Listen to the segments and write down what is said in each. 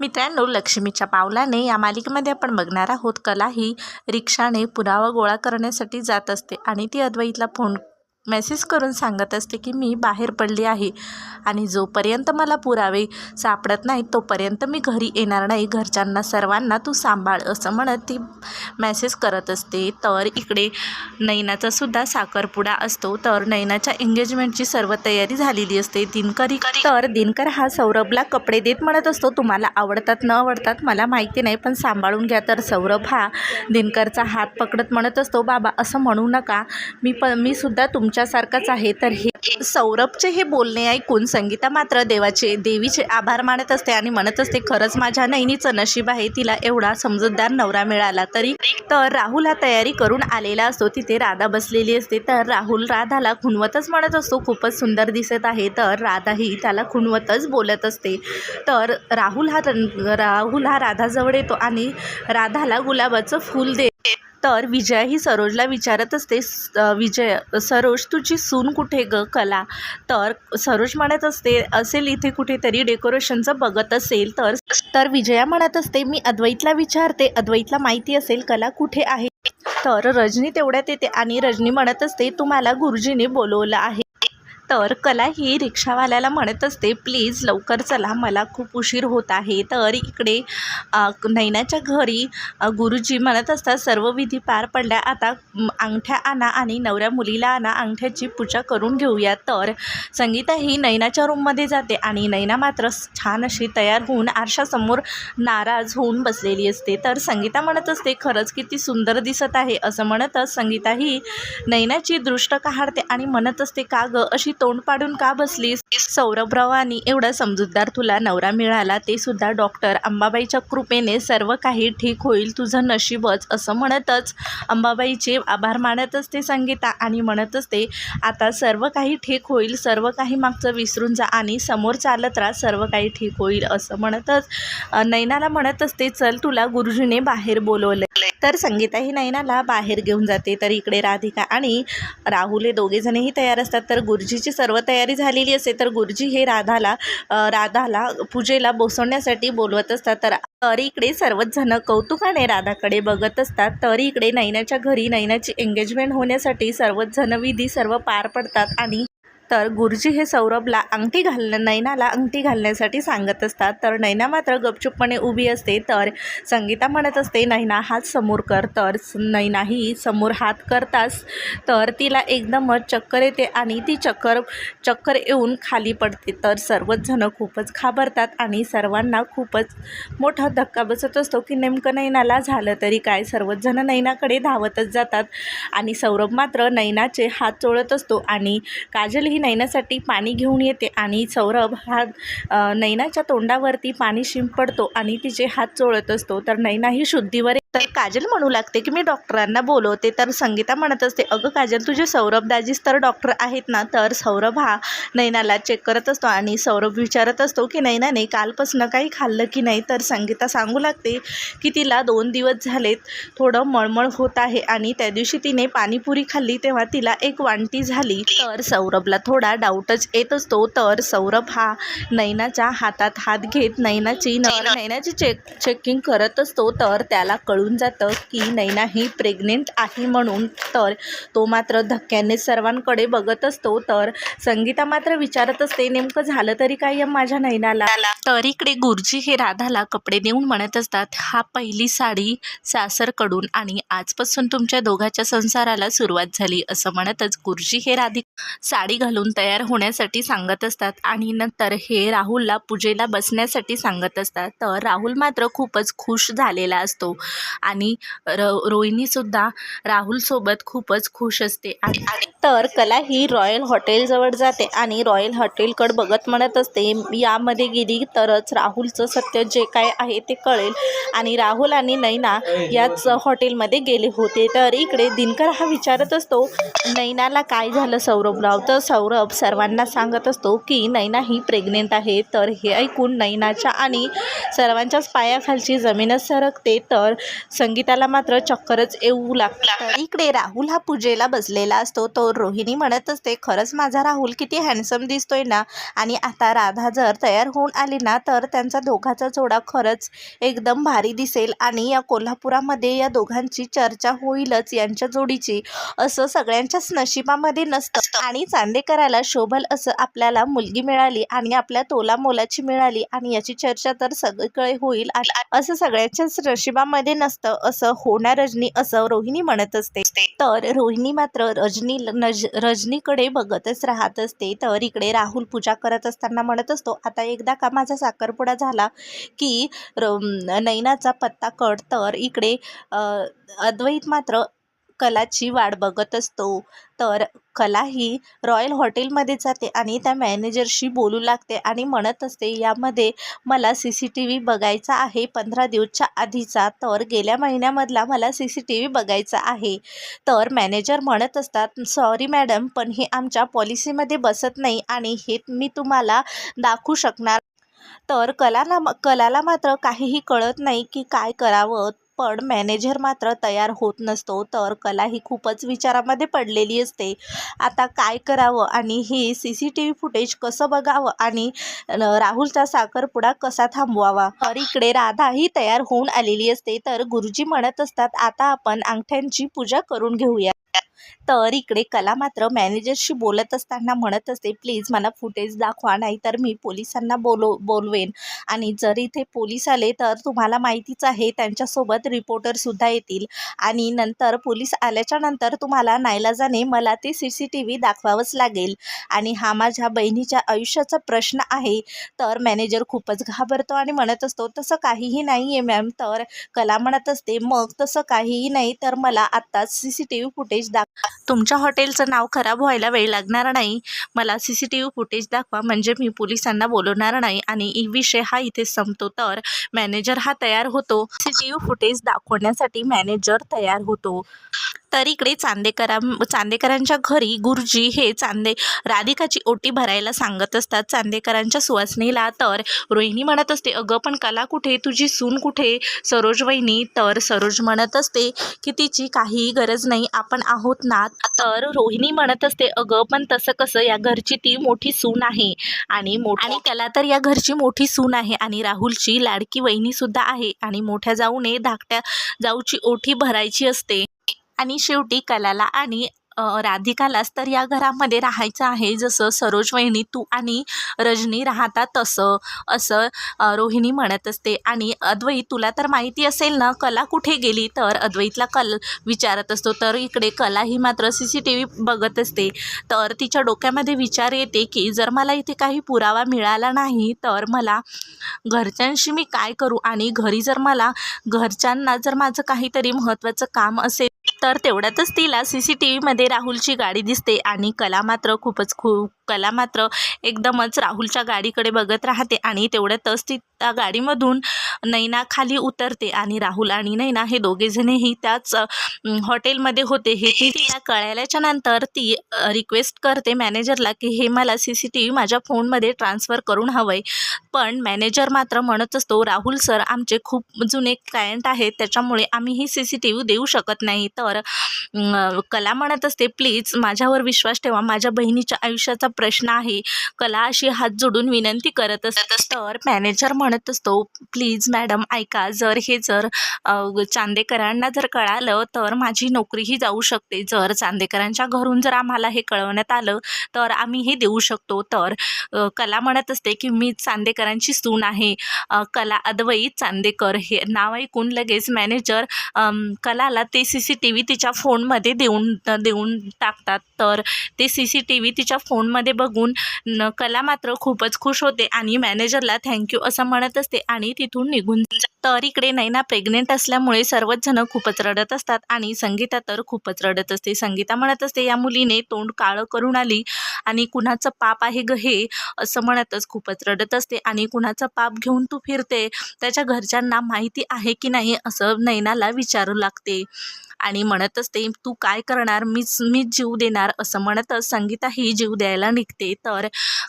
मित्रांनो लक्ष्मीच्या पावलाने या मालिकेमध्ये आपण बघणार आहोत कला ही रिक्षाने पुरावा गोळा करण्यासाठी जात असते आणि ती अद्वैतला फोन मेसेज करून सांगत असते की मी बाहेर पडली आहे आणि जोपर्यंत मला पुरावे सापडत नाहीत तोपर्यंत मी घरी येणार नाही. घरच्यांना सर्वांना तू सांभाळ असं म्हणत ती मेसेज करत असते. तर इकडे नैनाचा सुद्धा साखरपुडा असतो. तर नैनाच्या एंगेजमेंटची सर्व तयारी झालेली असते. दिनकरी तर दिनकर हा सौरभला कपडे देत म्हणत असतो. तुम्हाला आवडतात न आवडतात मला माहिती नाही पण सांभाळून घ्या. तर सौरभ हा दिनकरचा हात पकडत म्हणत असतो. बाबा असं म्हणू नका. मी पण मी सुद्धा तुम तुमच्यासारखाच आहे तर हे सौरभचे हे बोलणे ऐकून संगीता मात्र देवाचे देवीचे आभार मानत असते आणि म्हणत असते खरंच माझ्या नैनीचं नशीब आहे तिला एवढा समजूतदार नवरा मिळाला तरी. तर राहुल हा तयारी करून आलेला असतो तिथे राधा बसलेली असते तर राहुल राधाला खुणवतच म्हणत असतो खूपच सुंदर दिसत आहे तर राधाही त्याला खुणवतच बोलत असते. तर राहुल हा रन- राहुल हा राधाजवळ येतो आणि राधाला गुलाबाचं फूल दे तर विजया ही सरोजला विचारत असते "स- विजय सरोज तुझी सून कुठे ग कला? तर सरोज म्हणत असते असेल इथे कुठेतरी डेकोरेशनचं बघत असेल तर. तर विजया म्हणत असते मी अद्वैतला विचारते अद्वैतला माहिती असेल कला कुठे आहे? तर रजनी तेवढ्यात येते आणि रजनी म्हणत असते तुम्हाला गुरुजीने बोलवलं आहे. तर कला ही रिक्षावाल्याला म्हणत असते प्लीज लवकर चला मला खूप उशीर होत आहे. तर इकडे नैनाच्या घरी गुरुजी म्हणत असतात सर्व विधी पार पडल्या आता अंगठ्या आणा आणि नवऱ्या मुलीला आणा अंगठ्याची पूजा करून घेऊया. तर संगीता ही नैनाच्या रूममध्ये जाते आणि नैना मात्र छान अशी तयार होऊन आरशासमोर नाराज होऊन बसलेली असते. तर संगीता म्हणत असते खरंच किती सुंदर दिसत आहे असं म्हणतच संगीता ही नैनाची दृष्ट काढते आणि म्हणत असते का ग अशी तोंड पाडून का बसलीस? सौरभरावानी एवढा समजूतदार तुला नवरा मिळाला ते सुद्धा डॉक्टर अंबाबाईच्या कृपेने सर्व काही ठीक होईल तुझं नशीबच असं म्हणतच अंबाबाईचे आभार मानत असते संगीता आणि म्हणत असते आता सर्व काही ठीक होईल सर्व काही मागचं विसरून जा आणि समोर चालत राहा सर्व काही ठीक होईल असं म्हणतच नैनाला म्हणत असते चल तुला गुरुजीने बाहेर बोलवलं तर संगीता ही नैनाला बाहेर घेऊन जाते. तर इकडे राधिका आणि राहुल हे दोघेजणही तयार असतात. तर गुरुजीची सर्व तयारी झालेली असते. तर गुरुजी हे राधाला राधाला पूजेला बोसवण्यासाठी बोलवत असतात. तर तर इकडे सर्वच जण कौतुकाने राधाकडे बघत असतात. तर इकडे नैनाच्या घरी नैनाची एंगेजमेंट होण्यासाठी सर्वच जण विधी सर्व पार पडतात आणि तर गुरुजी हे सौरभला अंगठी घालणं नैनाला अंगठी घालण्यासाठी सांगत असतात. तर नैना मात्र गपचूपपणे उभी असते. तर संगीता म्हणत असते नैना हात समोर कर. तर नैनाही समोर हात करताच तर तिला एकदमच चक्कर येते आणि ती चक्कर चक्कर येऊन खाली पडते. तर सर्वचजणं खूपच घाबरतात आणि सर्वांना खूपच मोठा धक्का बसत असतो की नेमकं नैनाला झालं तरी काय? सर्वचजणं नैनाकडे धावतच जातात आणि सौरभ मात्र नैनाचे हात चोळत असतो आणि काजल ही नैनासाठी पाणी घेऊन येते आणि सौरभ हा नैनाच्या तोंडावरती पाणी शिंपडतो आणि तिचे हात चोळत असतो. तर नैना ही शुद्धीवर तर काजल म्हणू लागते की मी डॉक्टरांना बोलवते तर संगीता म्हणत असते अगं काजल तुझे सौरभ दाजीच तर डॉक्टर आहेत ना तर सौरभ हा नैनाला चेक करत असतो आणि सौरभ विचारत असतो की नैनाने कालपासनं काही खाल्लं की नाही? तर संगीता सांगू लागते की तिला दोन दिवस झालेत थोडं मळमळ होत आहे आणि त्या दिवशी तिने पाणीपुरी खाल्ली तेव्हा तिला एक वांटी झाली. तर सौरभला थोडा डाऊटच येत असतो तर सौरभ हा नैनाच्या हातात हात घेत नैनाची नैनाची चेक चेकिंग करत असतो तर त्याला कळून जातं की नैना ही प्रेग्नेंट आहे म्हणून. तर तो मात्र धक्क्याने सर्वांकडे बघत असतो. तर संगीता मात्र विचारत असते नेमकं झालं तरी काय या माझ्या नैनाला? तर इकडे गुरुजी हे राधाला कपडे देऊन म्हणत असतात हा पहिली साडी सासरकडून आणि आजपासून तुमच्या दोघाच्या संसाराला सुरुवात झाली असं म्हणतच गुरुजी हे राधी साडी घालून तयार होण्यासाठी सांगत असतात आणि नंतर हे राहुलला पूजेला बसण्यासाठी सांगत असतात. तर राहुल मात्र खूपच खुश झालेला असतो. आणि र रोहिणीसुद्धा राहुलसोबत खूपच खुश असते. आणि तर कला ही रॉयल हॉटेलजवळ जाते आणि रॉयल हॉटेलकडे बघत म्हणत असते यामध्ये गेली तरच राहुलचं सत्य जे काय आहे ते कळेल. आणि राहुल आणि नैना याच हॉटेलमध्ये गेले होते. तर इकडे दिनकर हा विचारत असतो नैनाला काय झालं सौरभराव? तर सौरभ सर्वांना सांगत असतो की नैना ही प्रेग्नेंट आहे. तर हे ऐकून नैनाच्या आणि सर्वांच्याच पायाखालची जमीनच सरकते. तर संगीताला मात्र चक्करच येऊ लागतं. इकडे राहुल हा पूजेला बसलेला असतो. तो रोहिणी म्हणत असते खरंच माझा राहुल किती हँडसम दिसतोय ना? आणि आता राधा जर तयार होऊन आली ना तर त्यांचा दोघाचा जोडा खरंच एकदम भारी दिसेल आणि या कोल्हापुरामध्ये या दोघांची चर्चा होईलच यांच्या जोडीची. असं सगळ्यांच्याच नशिबामध्ये नसतं. आणि चांदेकराला शोभल असं आपल्याला मुलगी मिळाली आणि आपल्या तोला मोलाची मिळाली आणि याची चर्चा तर सगळीकडे होईल असं सगळ्यांच्याच नशिबामध्ये नसतं. असं होणार रजनी असं रोहिणी म्हणत असते. तर रोहिणी मात्र रजनी नज रजनीकडे बघतच राहत असते. तर इकडे राहुल पूजा करत असताना म्हणत असतो आता एकदा का माझा साखरपुडा झाला की र नैनाचा पत्ता कट तर इकडे अद्वैत मात्र कलाची वाट बघत असतो. तर कला ही रॉयल हॉटेलमध्ये जाते आणि त्या मॅनेजरशी बोलू लागते आणि म्हणत असते यामध्ये मला सी सी टी व्ही बघायचा आहे पंधरा दिवसच्या आधीचा तर गेल्या महिन्यामधला मला सी सी टी व्ही बघायचा आहे. तर मॅनेजर म्हणत असतात सॉरी मॅडम पण हे आमच्या पॉलिसीमध्ये बसत नाही आणि हे मी तुम्हाला दाखवू शकणार. तर कलाला कलाला मात्र काहीही कळत नाही की काय करावं. पण मॅनेजर मात्र तयार होत नसतो तर कला ही खूपच विचारामध्ये पडलेली असते. आता काय करावं आणि हे C C T V footage कसं बघावं आणि राहुलचा साखरपुडा कसा थांबवावा? तर इकडे राधा ही तयार होऊन आलेली असते तर गुरुजी म्हणत असतात आता आपण अंगठ्यांची पूजा करून घेऊया. तर इकडे कला मात्र मॅनेजरशी बोलत असताना म्हणत असते प्लीज मला फुटेज दाखवा नाहीतर मी पोलिसांना बोलो बोलवेन. आणि जर इथे पोलीस आले तर तुम्हाला माहितीच आहे त्यांच्यासोबत रिपोर्टरसुद्धा येतील. आणि नंतर पोलीस आल्याच्यानंतर तुम्हाला नाईलाजाने मला ते सी सी टी व्ही दाखवावंच लागेल. आणि हा माझ्या बहिणीच्या आयुष्याचा प्रश्न आहे. तर मॅनेजर खूपच घाबरतो आणि म्हणत असतो तसं काहीही नाही आहे मॅम. तर कला म्हणत असते मग तसं काहीही नाही तर मला आत्ताच C C T V footage दाख तुमच्या हॉटेलचं नाव खराब व्हायला वेळ लागणार नाही. मला C C T V footage दाखवा म्हणजे मी पोलिसांना बोलवणार नाही आणि विषय हा इथे संपतो. तर मॅनेजर हा तयार होतो. सी टी व्ही फुटेज दाखवण्यासाठी मॅनेजर तयार होतो. तर इकडे चांदेकरा चांदेकरांच्या घरी गुरुजी हे चांदे राधिकाची ओटी भरायला सांगत असतात. चांदेकरांच्या सुवासनीला तर रोहिणी म्हणत असते अगं पण कला कुठे? तुझी सून कुठे? सरोज वहिनी तर सरोज म्हणत असते की तिची काहीही गरज नाही आपण आहोत ना. तर रोहिणी म्हणत असते अगं पण तसं कसं? या घरची ती मोठी सून आहे. आणि आणि त्याला तर या घरची मोठी सून आहे. आणि राहुलची लाडकी वहिनी सुद्धा आहे. आणि मोठ्या जाऊने धाकट्या जाऊची ओठी भरायची असते. आणि शेवटी कलाला आणि राधिकालाच तर या घरामध्ये राहायचं आहे. जसं सरोज वहिनी तू आणि रजनी राहतात तसं असं रोहिणी म्हणत असते. आणि अद्वैत तुला तर माहिती असेल ना कला कुठे गेली? तर अद्वैतला कल विचारत असतो. तर इकडे कला ही मात्र सी सी टी व्ही बघत असते. तर तिच्या डोक्यामध्ये विचार येते की जर मला इथे काही पुरावा मिळाला नाही तर मला घरच्यांशी मी काय करू? आणि घरी जर मला घरच्यांना जर माझं काहीतरी महत्त्वाचं काम असेल तर तेवढ्यातच तिला सी सी टी व्हीमध्ये राहुलची गाडी दिसते आणि कला मात्र खूपच खूप कला मात्र एकदमच राहुलच्या गाडीकडे बघत राहते आणि तेवढ्यातच ती त्या गाडीमधून नैना खाली उतरते आणि राहुल आणि नैना हे दोघेजणही त्याच हॉटेलमध्ये होते. हे ती तिला कळल्याच्या नंतर ती रिक्वेस्ट करते मॅनेजरला की हे मला सी सी टी व्ही माझ्या फोनमध्ये ट्रान्सफर करून हवं आहे पण मॅनेजर मात्र म्हणत असतो राहुल सर आमचे खूप जुने क्लायंट आहेत त्याच्यामुळे आम्ही ही सी सी टी व्ही देऊ शकत नाही. तर कला म्हणत असते प्लीज माझ्यावर विश्वास ठेवा. माझ्या बहिणीच्या आयुष्याचा प्रश्न आहे. कला अशी हात जोडून विनंती करत असते. तर मॅनेजर म्हणत असतो प्लीज मॅडम ऐका. जर हे जर चांदेकरांना जर कळालं तर माझी नोकरीही जाऊ शकते. जर चांदेकरांच्या घरून जर आम्हाला हे कळवण्यात आलं तर आम्ही हे देऊ शकतो. तर कला म्हणत असते की मी चांदेकरांची सून आहे. कला अद्वैत चांदेकर. हे नाव ऐकून लगेच मॅनेजर कलाला ते सी सी टी व्ही तिच्या फोनमध्ये देऊन देऊन टाकतात. तर ते सी सी टी व्ही तिच्या फोनमध्ये बघून न कला मात्र खूपच खुश होते आणि मॅनेजरला थँक्यू असं म्हणत असते आणि तिथून निघून तर इकडे नैना प्रेग्नेंट असल्यामुळे सर्वच जण खूपच रडत असतात आणि संगीता तर खूपच रडत असते. संगीता म्हणत असते या मुलीने तोंड काळं करून आली आणि कुणाचं पाप आहे ग हे? असं म्हणतच खूपच रडत असते आणि कुणाचं पाप घेऊन तू फिरते? त्याच्या घरच्यांना माहिती आहे की नाही? असं नैनाला विचारू लागते. आणि म्हणत असते तू काय करणार? मीच मीच जीव देणार. असं म्हणतच संगीताही जीव द्यायला निघते. तर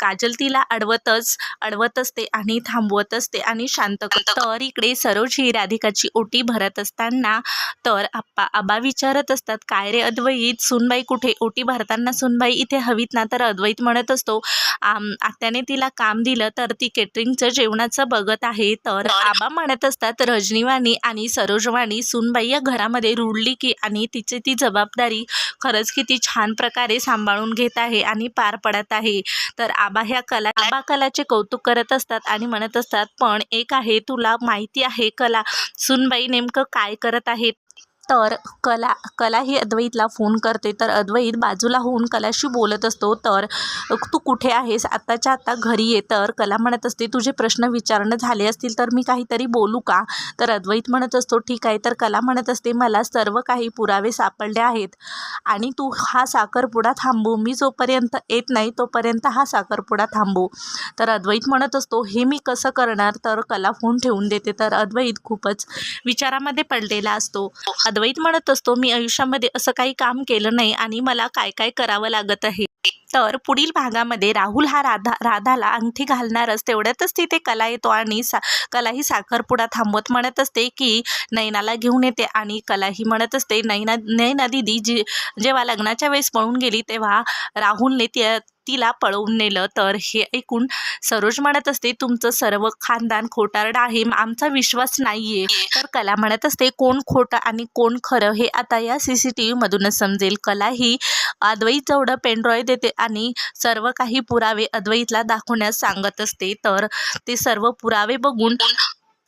काजल तिला अडवतच अडवत असते आणि थांबवत असते आणि शांत तर इकडे सरोज ही राधिकाची ओटी भरत असताना तर आप्पा आबा विचारत असतात काय रे अद्वैत? सुनबाई कुठे? ओटी भरताना सुनबाई इथे हवीत ना? तर अद्वैत म्हणत असतो आम आत्याने तिला काम दिलं तर ती केटरिंगचं जेवणाचं बघत आहे. तर आबा म्हणत असतात रजनीवाणी आणि सरोजवाणी सुनबाई या घरामध्ये रुळली की आणि तिची ती जबाबदारी खरंच किती छान प्रकारे सांभाळून घेत आहे आणि पार पडत आहे. तर आबा ह्या कला आबा कलाचे कौतुक करत असतात आणि म्हणत असतात पण एक आहे तुला माहिती आहे कला. सुनबाई नेमकं काय करत आहे तर कला कला ही अद्वैतला फोन करते. तर अद्वैत बाजूला होऊन कलाशी बोलत असतो तर तू कुठे आहेस? आत्ताच्या आत्ता घरी ये. तर कला म्हणत असते तुझे प्रश्न विचारणं झाले असतील तर मी काहीतरी बोलू का? तर अद्वैत म्हणत असतो ठीक आहे. तर कला म्हणत असते मला सर्व काही पुरावे सापडले आहेत आणि तू हा साखरपुडा थांबू मी जोपर्यंत येत नाही तोपर्यंत हा साखरपुडा थांबू तर अद्वैत म्हणत असतो हे मी कसं करणार? तर कला फोन ठेवून देते. तर अद्वैत खूपच विचारामध्ये पडलेला असतो. अद्वैत म्हणत असतो मी आयुष्यामध्ये असं काही काम केलं नाही आणि मला काय काय करावं लागत आहे. तर पुढील भागामध्ये राहुल हा राधा राधाला अंगठी घालणारच. तेवढ्यातच तिथे कला येतो आणि सा कला ही साखरपुडा थांबवत म्हणत असते की नैनाला घेऊन येते आणि कला ही म्हणत असते. नैना नैना दिदी जी जेव्हा लग्नाच्या वेळेस पळून गेली तेव्हा राहुलने त्या तिला पळवून नेलं तर हे ऐकून सरोज म्हणत असते तुमचं सर्व खानदान खोटारडं आहे आमचा विश्वास नाही आहे तर कला म्हणत असते कोण खोटं आणि कोण खरं हे आता या सी सी टी व्हीमधूनच समजेल. कला ही अद्वैत जवळ पेनड्रॉय देते आणि सर्व काही पुरावे अद्वैतला दाखवण्यास सांगत असते. तर ते सर्व पुरावे बघून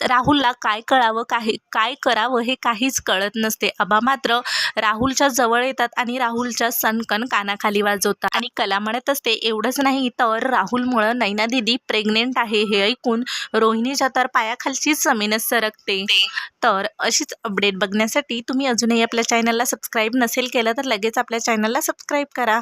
राहुलला काय कळावं काही काय करावं हे काहीच कळत नसते. अबा मात्र राहुलच्या जवळ येतात आणि राहुलच्या सनकन कानाखाली वाजवतात. आणि कला म्हणत असते एवढंच नाही तर राहुलमुळं नैना दिदी प्रेग्नेंट आहे हे ऐकून रोहिणीच्या तर पायाखालचीच जमीनच सरकते. तर अशीच अपडेट बघण्यासाठी तुम्ही अजूनही आपल्या चॅनलला सबस्क्राईब नसेल केलं तर लगेच आपल्या चॅनलला सबस्क्राईब करा.